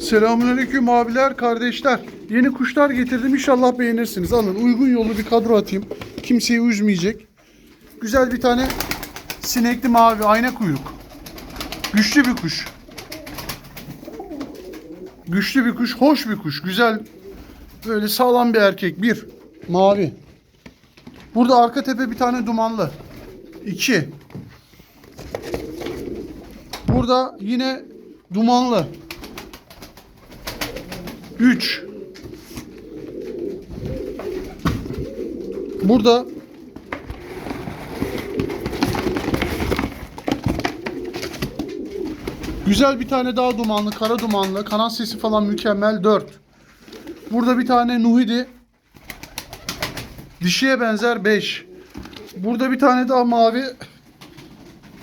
Selamünaleyküm abiler, kardeşler. Yeni kuşlar getirdim. İnşallah beğenirsiniz. Alın uygun yolu bir kadro atayım. Kimseyi üzmeyecek. Güzel bir tane sinekli mavi ayna kuyruk. Güçlü bir kuş. Güçlü bir kuş, hoş bir kuş. Güzel böyle sağlam bir erkek. Bir, mavi. Burada arka tepe bir tane dumanlı. İki. Burada yine dumanlı. 3 Burada Güzel bir tane daha dumanlı, kara dumanlı, kanat sesi falan mükemmel 4. Burada bir tane Nuhidi. Dişiye benzer 5. Burada bir tane daha mavi.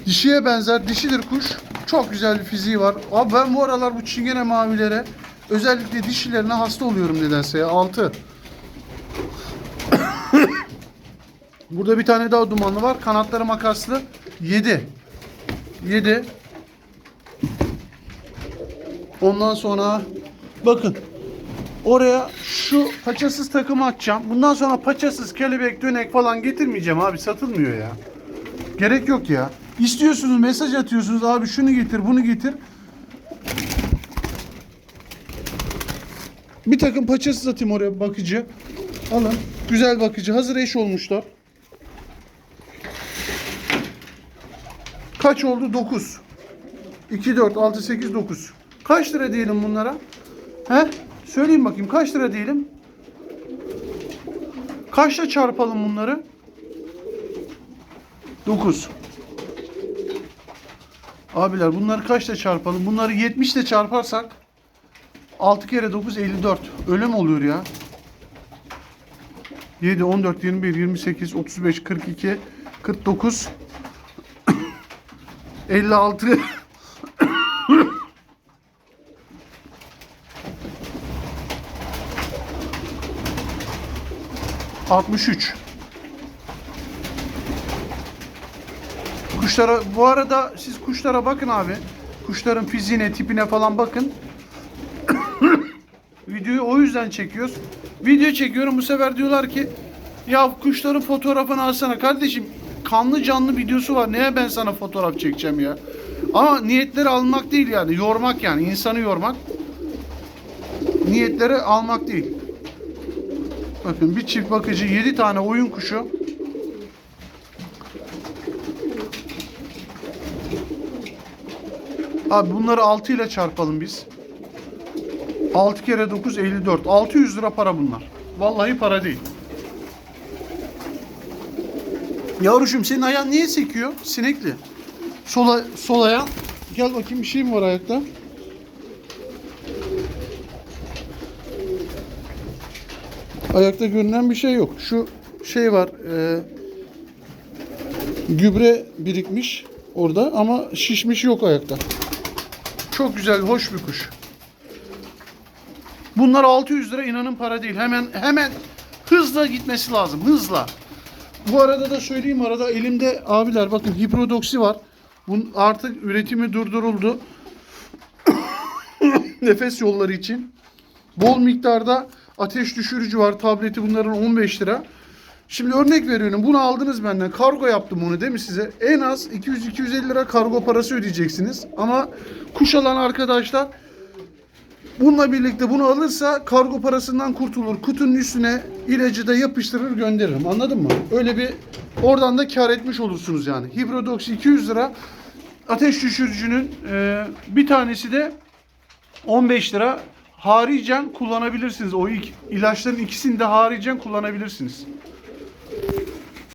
Dişiye benzer dişidir kuş. Çok güzel bir fiziği var. Abi ben bu aralar bu çingene mavilere özellikle dişilerine hasta oluyorum nedense ya. 6. Burada bir tane daha dumanlı var. Kanatları makaslı. 7. 7. Ondan sonra bakın oraya şu paçasız takımı atacağım. Bundan sonra paçasız kelebek dönek falan getirmeyeceğim abi satılmıyor ya. Gerek yok ya. İstiyorsunuz mesaj atıyorsunuz abi şunu getir bunu getir. Bir takım paçasız atayım oraya bakıcı. Alın. Güzel bakıcı. Hazır eş olmuşlar. Kaç oldu? 9. 2, 4, 6, 8, 9. Kaç lira diyelim bunlara? He? Söyleyin bakayım kaç lira diyelim? Kaçla çarpalım bunları? 9. Abiler bunları kaçla çarpalım? Bunları 70 ile çarparsak 6 kere 9 54. Ölüm oluyor ya. 7, 14, 21, 28, 35, 42, 49, 56. Altmış üç. Kuşlara bu arada siz kuşlara bakın abi. Kuşların fiziğine, tipine falan bakın. Videoyu o yüzden çekiyoruz. Video çekiyorum bu sefer diyorlar ki ya kuşların fotoğrafını alsana kardeşim. Kanlı canlı videosu var. Neye ben sana fotoğraf çekeceğim ya? Ama niyetleri almak değil yani. Yormak yani. insanı yormak. Niyetleri almak değil. Bakın bir çift bakıcı 7 tane oyun kuşu. Abi bunları 6 ile çarpalım biz. 6 kere 9 54. 600 lira para bunlar. Vallahi para değil. Yavrucuğum senin ayağın niye sekiyor? Sinekli. Sola, sol ayağın. Gel bakayım bir şey mi var ayakta? Ayakta görünen bir şey yok. Şu şey var. E, gübre birikmiş orada ama şişmiş yok ayakta. Çok güzel, hoş bir kuş. Bunlar 600 lira inanın para değil. Hemen hemen hızla gitmesi lazım. Hızla. Bu arada da söyleyeyim arada elimde abiler bakın hiprodoksi var. Bunun artık üretimi durduruldu. Nefes yolları için. Bol miktarda ateş düşürücü var. Tableti bunların 15 lira. Şimdi örnek veriyorum. Bunu aldınız benden. Kargo yaptım onu değil mi size? En az 200-250 lira kargo parası ödeyeceksiniz. Ama kuş alan arkadaşlar Bununla birlikte bunu alırsa kargo parasından kurtulur. Kutunun üstüne ilacı da yapıştırır gönderirim. Anladın mı? Öyle bir oradan da kar etmiş olursunuz yani. Hibrodox 200 lira. Ateş düşürücünün e, bir tanesi de 15 lira. Haricen kullanabilirsiniz. O ilk ilaçların ikisini de haricen kullanabilirsiniz.